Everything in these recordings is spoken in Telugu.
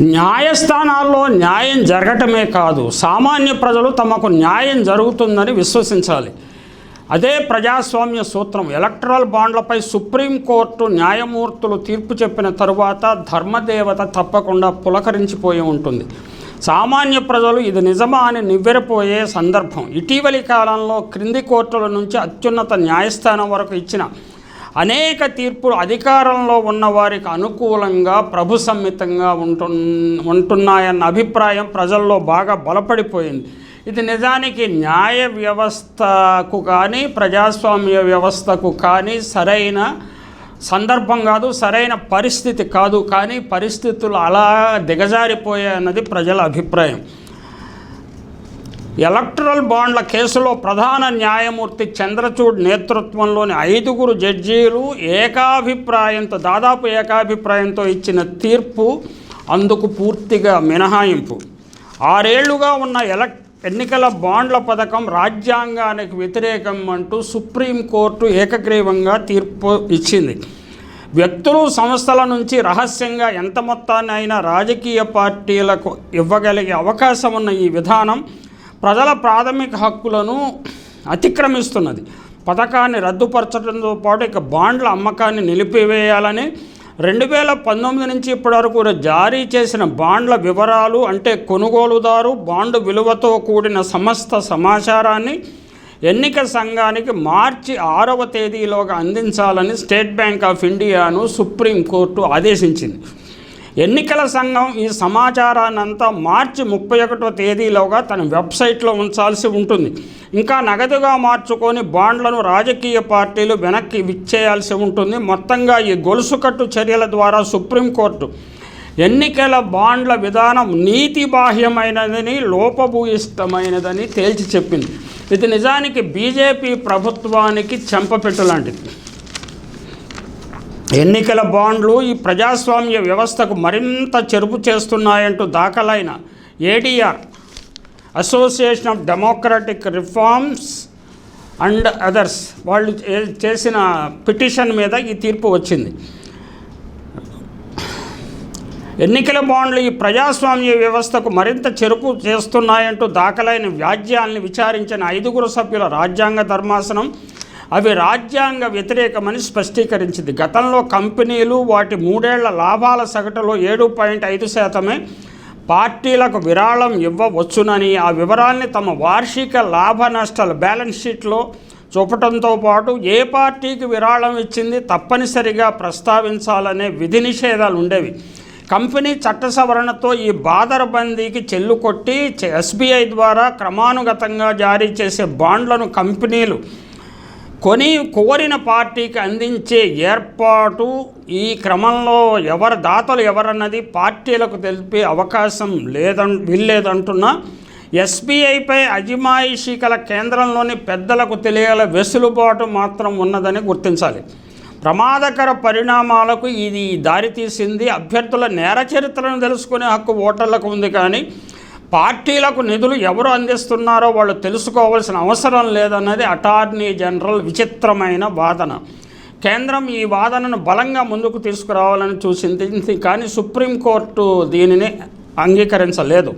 న్యాయస్థానాల్లో న్యాయం జరగటమే కాదు సామాన్య ప్రజలు తమకు న్యాయం జరుగుతుందని విశ్వసించాలి. అదే ప్రజాస్వామ్య సూత్రం ఎలక్ట్రల్ బాండ్లపై సుప్రీంకోర్టు న్యాయమూర్తులు తీర్పు చెప్పిన తరువాత ధర్మదేవత తప్పకుండా పులకరించిపోయి ఉంటుంది. సామాన్య ప్రజలు ఇది నిజమా అని నివ్వెరపోయే సందర్భం. ఇటీవలి కాలంలో క్రింది కోర్టుల నుంచి అత్యున్నత న్యాయస్థానం వరకు ఇచ్చిన అనేక తీర్పులు అధికారంలో ఉన్న వారికి అనుకూలంగా ప్రభు సమ్మితంగా ఉంటు ఉంటున్నాయన్న అభిప్రాయం ప్రజల్లో బాగా బలపడిపోయింది. ఇది నిజానికి న్యాయ వ్యవస్థకు కానీ ప్రజాస్వామ్య వ్యవస్థకు కానీ సరైన సందర్భం కాదు సరైన పరిస్థితి కాదు. కానీ పరిస్థితులు అలా దిగజారిపోయాయన్నది ప్రజల అభిప్రాయం. ఎలక్ట్రల్ బాండ్ల కేసులో ప్రధాన న్యాయమూర్తి చంద్రచూడ్ నేతృత్వంలోని ఐదుగురు జడ్జీలు ఏకాభిప్రాయంతో దాదాపు ఏకాభిప్రాయంతో ఇచ్చిన తీర్పు అందుకు పూర్తిగా మినహాయింపు. ఆరేళ్ళుగా ఉన్న ఎలక్ ఎన్నికల బాండ్ల పథకం రాజ్యాంగానికి వ్యతిరేకం అంటూ సుప్రీంకోర్టు ఏకగ్రీవంగా తీర్పు ఇచ్చింది. వ్యక్తులు సంస్థల నుంచి రహస్యంగా ఎంత మొత్తాన్ని అయినా రాజకీయ పార్టీలకు ఇవ్వగలిగే అవకాశం ఉన్న ఈ విధానం ప్రజల ప్రాథమిక హక్కులను అతిక్రమిస్తున్నది. పథకాన్ని రద్దుపరచడంతో పాటు ఇక బాండ్ల అమ్మకాన్ని నిలిపివేయాలని రెండు వేల పంతొమ్మిది నుంచి ఇప్పటివరకు జారీ చేసిన బాండ్ల వివరాలు అంటే కొనుగోలుదారు బాండు విలువతో కూడిన సమస్త సమాచారాన్ని ఎన్నిక సంఘానికి మార్చి ఆరవ తేదీలోగా అందించాలని స్టేట్ బ్యాంక్ ఆఫ్ ఇండియాను సుప్రీంకోర్టు ఆదేశించింది. ఎన్నికల సంఘం ఈ సమాచారాన్ని అంతా మార్చి ముప్పై ఒకటో తేదీలోగా తన వెబ్సైట్లో ఉంచాల్సి ఉంటుంది. ఇంకా నగదుగా మార్చుకొని బాండ్లను రాజకీయ పార్టీలు వెనక్కి విచ్చేయాల్సి ఉంటుంది. మొత్తంగా ఈ గొలుసుకట్టు చర్యల ద్వారా సుప్రీంకోర్టు ఎన్నికల బాండ్ల విధానం నీతి బాహ్యమైనదని లోపభూయిష్టమైనదని తేల్చి చెప్పింది. ఇది నిజానికి బీజేపీ ప్రభుత్వానికి చెంపపెట్టు లాంటిది ఎన్నికల బాండ్లు ఈ ప్రజాస్వామ్య వ్యవస్థకు మరింత చెరుపు చేస్తున్నాయంటూ దాఖలైన ADR association of democratic reforms and others వాళ్ళు చేసిన పిటిషన్ మీద ఈ తీర్పు వచ్చింది. ఎన్నికల బాండ్లు ఈ ప్రజాస్వామ్య వ్యవస్థకు మరింత చెరుపు చేస్తున్నాయంటూ దాఖలైన వ్యాజ్యాల్ని విచారించిన ఐదుగురు సభ్యుల రాజ్యాంగ ధర్మాసనం అవి రాజ్యాంగ వ్యతిరేకమని స్పష్టీకరించింది. గతంలో కంపెనీలు వాటి మూడేళ్ళ లాభాల సగటులో ఏడు పాయింట్ ఐదు శాతమే పార్టీలకు విరాళం ఇవ్వవచ్చునని ఆ వివరాల్ని తమ వార్షిక లాభ నష్టాల బ్యాలెన్స్ షీట్లో చూపటంతో పాటు ఏ పార్టీకి విరాళం ఇచ్చింది తప్పనిసరిగా ప్రస్తావించాలనే విధి నిషేధాలు ఉండేవి కంపెనీ చట్ట సవరణతో ఈ బాదరబందీకి చెల్లుకొట్టి ఎస్బీఐ ద్వారా క్రమానుగతంగా జారీ చేసే బాండ్లను కంపెనీలు కొని కోరిన పార్టీకి అందించే ఏర్పాటు ఈ క్రమంలో ఎవరు దాతలు ఎవరన్నది పార్టీలకు తెలిపే అవకాశం లేదం వీల్లేదంటున్నా ఎస్బీఐపై అజమాయిషీ కల కేంద్రంలోని పెద్దలకు తెలియగల వెసులుబాటు మాత్రం ఉన్నదని గుర్తించాలి. ప్రమాదకర పరిణామాలకు ఇది దారితీసింది. అభ్యర్థుల నేర చరిత్రను తెలుసుకునే హక్కు ఓటర్లకు ఉంది కానీ పార్టీలకు నిధులు ఎవరు అందిస్తున్నారో వాళ్ళు తెలుసుకోవాల్సిన అవసరం లేదన్నది అటార్నీ జనరల్ విచిత్రమైన వాదన. కేంద్రం ఈ వాదనను బలంగా ముందుకు తీసుకురావాలని చూసింది. కానీ సుప్రీంకోర్టు దీనిని అంగీకరించలేదు.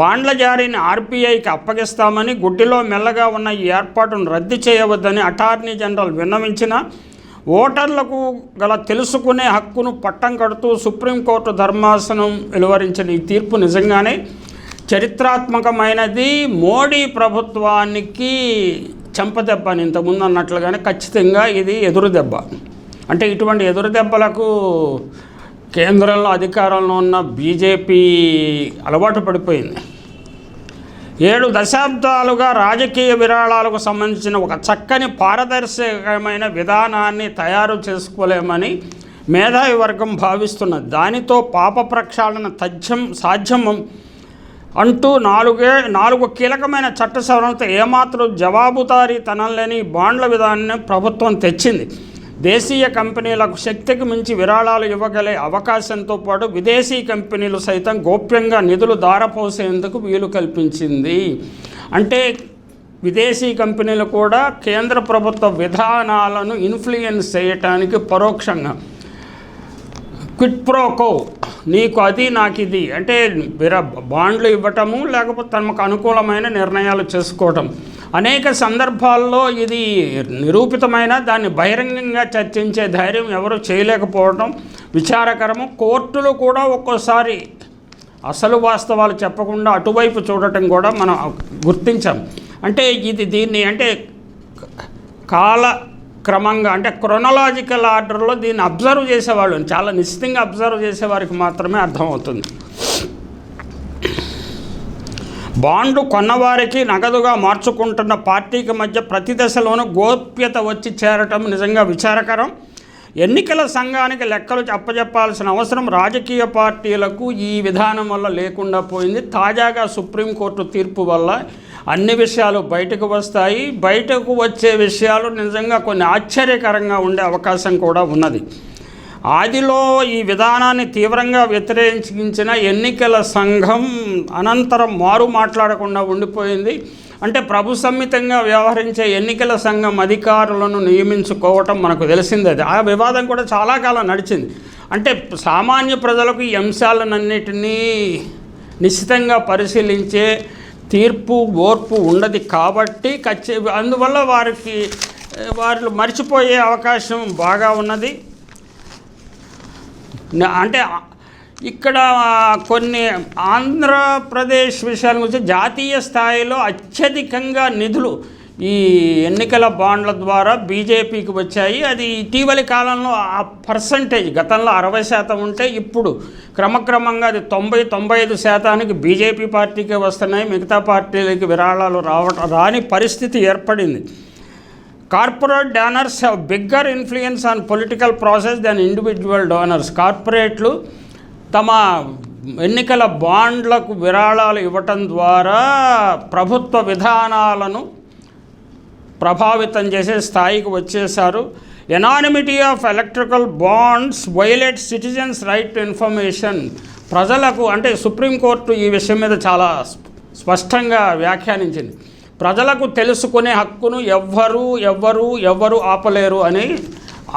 బాండ్ల జారీని ఆర్బీఐకి అప్పగిస్తామని గుడ్డిలో మెల్లగా ఉన్న ఈ ఏర్పాటును రద్దు చేయవద్దని అటార్నీ జనరల్ విన్నవించిన ఓటర్లకు గల తెలుసుకునే హక్కును పట్టం కడుతూ సుప్రీంకోర్టు ధర్మాసనం వెలువరించిన ఈ తీర్పు నిజంగానే చరిత్రాత్మకమైనది మోడీ ప్రభుత్వానికి చెంపదెబ్బ అని ఇంతకుముందు అన్నట్లుగానే ఖచ్చితంగా ఇది ఎదురు దెబ్బ. అంటే ఇటువంటి ఎదురు దెబ్బలకు కేంద్రంలో అధికారంలో ఉన్న బీజేపీ అలవాటు పడిపోయింది. ఏడు దశాబ్దాలుగా రాజకీయ విరాళాలకు సంబంధించిన ఒక చక్కని పారదర్శకమైన విధానాన్ని తయారు చేసుకోలేమని మేధావి వర్గం భావిస్తున్నది దానితో పాప ప్రక్షాళన తథ్యం సాధ్యం అంటూ నాలుగే నాలుగు కీలకమైన చట్ట సవరణలతో ఏమాత్రం జవాబుదారీతనం లేని బాండ్ల విధానాన్ని ప్రభుత్వం తెచ్చింది. దేశీయ కంపెనీలకు శక్తికి మించి విరాళాలు ఇవ్వగలే అవకాశంతో పాటు విదేశీ కంపెనీలు సైతం గోప్యంగా నిధులు దారపోసేందుకు వీలు కల్పించింది. అంటే విదేశీ కంపెనీలు కూడా కేంద్ర ప్రభుత్వ విధానాలను ఇన్ఫ్లుయెన్స్ చేయటానికి పరోక్షంగా. క్విట్ ప్రోకో నీకు అది నాకు ఇది. అంటే బాండ్లు ఇవ్వటము లేకపోతే తమకు అనుకూలమైన నిర్ణయాలు చేసుకోవటం. అనేక సందర్భాల్లో ఇది నిరూపితమైన దాన్ని బహిరంగంగా చర్చించే ధైర్యం ఎవరు చేయలేకపోవడం విచారకరము. కోర్టులు కూడా ఒక్కోసారి అసలు వాస్తవాలు చెప్పకుండా అటువైపు చూడటం కూడా మనం గుర్తించాం. అంటే ఇది దీన్ని అంటే కాల క్రమంగా అంటే క్రొనలాజికల్ ఆర్డర్లో దీన్ని అబ్జర్వ్ చేసేవాళ్ళు. చాలా నిశ్చితంగా అబ్జర్వ్ చేసేవారికి మాత్రమే అర్థమవుతుంది. బాండు కొన్నవారికి నగదుగా మార్చుకుంటున్న పార్టీకి మధ్య ప్రతి దశలోనూ గోప్యత వచ్చి చేరటం నిజంగా విచారకరం. ఎన్నికల సంఘానికి లెక్కలు చెప్పజెప్పాల్సిన అవసరం రాజకీయ పార్టీలకు ఈ విధానం వల్ల లేకుండా పోయింది. తాజాగా సుప్రీంకోర్టు తీర్పు వల్ల అన్ని విషయాలు బయటకు వస్తాయి. బయటకు వచ్చే విషయాలు నిజంగా కొన్ని ఆశ్చర్యకరంగా ఉండే అవకాశం కూడా ఉన్నది. ఆదిలో ఈ విధానాన్ని తీవ్రంగా వ్యతిరేకించిన ఎన్నికల సంఘం అనంతరం మారు మాట్లాడకుండా ఉండిపోయింది. అంటే ప్రభు సమ్మితంగా వ్యవహరించే ఎన్నికల సంఘం అధికారులను నియమించుకోవటం మనకు తెలిసింది. అది ఆ వివాదం కూడా చాలా కాలం నడిచింది. అంటే సామాన్య ప్రజలకు ఈ అంశాలన్నిటినీ నిశ్చితంగా పరిశీలించే తీర్పు ఓర్పు ఉండదు కాబట్టి ఖచ్చి అందువల్ల వారికి వారు మర్చిపోయే అవకాశం బాగా ఉన్నది. అంటే ఇక్కడ కొన్ని ఆంధ్రప్రదేశ్ విషయాల గురించి జాతీయ స్థాయిలో అత్యధికంగా నిధులు ఈ ఎన్నికల బాండ్ల ద్వారా బీజేపీకి వచ్చాయి. అది ఇటీవలి కాలంలో ఆ పర్సంటేజ్ గతంలో అరవై శాతం ఉంటే ఇప్పుడు క్రమక్రమంగా అది తొంభై తొంభై ఐదు శాతానికి బీజేపీ పార్టీకే వస్తున్నాయి. మిగతా పార్టీలకి విరాళాలు రావటం రాని పరిస్థితి ఏర్పడింది. Corporate donors have bigger influence on political process then individual donors కార్పొరేట్లు తమ ఎన్నికల బాండ్లకు విరాళాలు ఇవ్వటం ద్వారా ప్రభుత్వ విధానాలను ప్రభావితం చేసే స్థాయికి వచ్చేశారు. Anonymity of electrical bonds violate citizens right to information ప్రజలకు అంటే సుప్రీంకోర్టు ఈ విషయం మీద చాలా స్పష్టంగా వ్యాఖ్యానించింది. ప్రజలకు తెలుసుకునే హక్కును ఎవ్వరు ఎవ్వరు ఎవ్వరు ఆపలేరు అని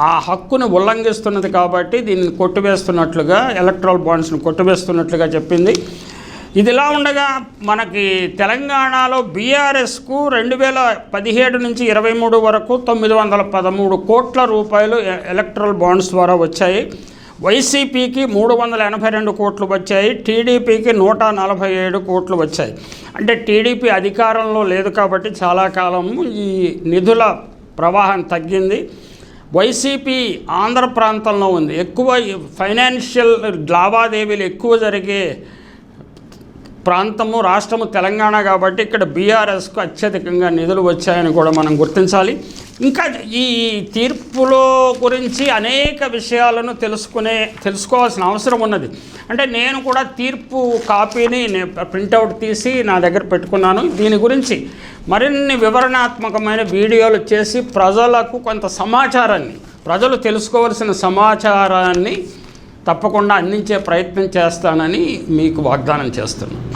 ఆ హక్కును ఉల్లంఘిస్తున్నది కాబట్టి దీన్ని కొట్టివేస్తున్నట్లుగా ఎలక్ట్రల్ బాండ్స్ను కొట్టివేస్తున్నట్లుగా చెప్పింది. ఇదిలా ఉండగా మనకి తెలంగాణలో బీఆర్ఎస్కు రెండు వేల పదిహేడు నుంచి ఇరవై మూడు వరకు తొమ్మిది వందల పదమూడు కోట్ల రూపాయలు ఎ- ఎలక్ట్రల్ బాండ్స్ ద్వారా వచ్చాయి. వైసీపీకి మూడు వందల ఎనభై రెండు కోట్లు వచ్చాయి. టీడీపీకి నూట నలభై ఏడు కోట్లు వచ్చాయి. అంటే టీడీపీ అధికారంలో లేదు కాబట్టి చాలా కాలం ఈ నిధుల ప్రవాహం తగ్గింది. వైసీపీ ఆంధ్ర ప్రాంతంలో ఉంది. ఎక్కువ ఫైనాన్షియల్ లావాదేవీలు ఎక్కువ జరిగే ప్రాంతము రాష్ట్రము తెలంగాణ కాబట్టి ఇక్కడ బీఆర్ఎస్కు అత్యధికంగా నిధులు వచ్చాయని కూడా మనం గుర్తించాలి. ఇంకా ఈ తీర్పులో గురించి అనేక విషయాలను తెలుసుకునే తెలుసుకోవాల్సిన అవసరం ఉన్నది. అంటే నేను కూడా తీర్పు కాపీని ప్రింటౌట్ తీసి నా దగ్గర పెట్టుకున్నాను. దీని గురించి మరిన్ని వివరణాత్మకమైన వీడియోలు చేసి ప్రజలకు కొంత సమాచారాన్ని ప్రజలు తెలుసుకోవాల్సిన సమాచారాన్ని తప్పకుండా అందించే ప్రయత్నం చేస్తానని మీకు వాగ్దానం చేస్తున్నాను.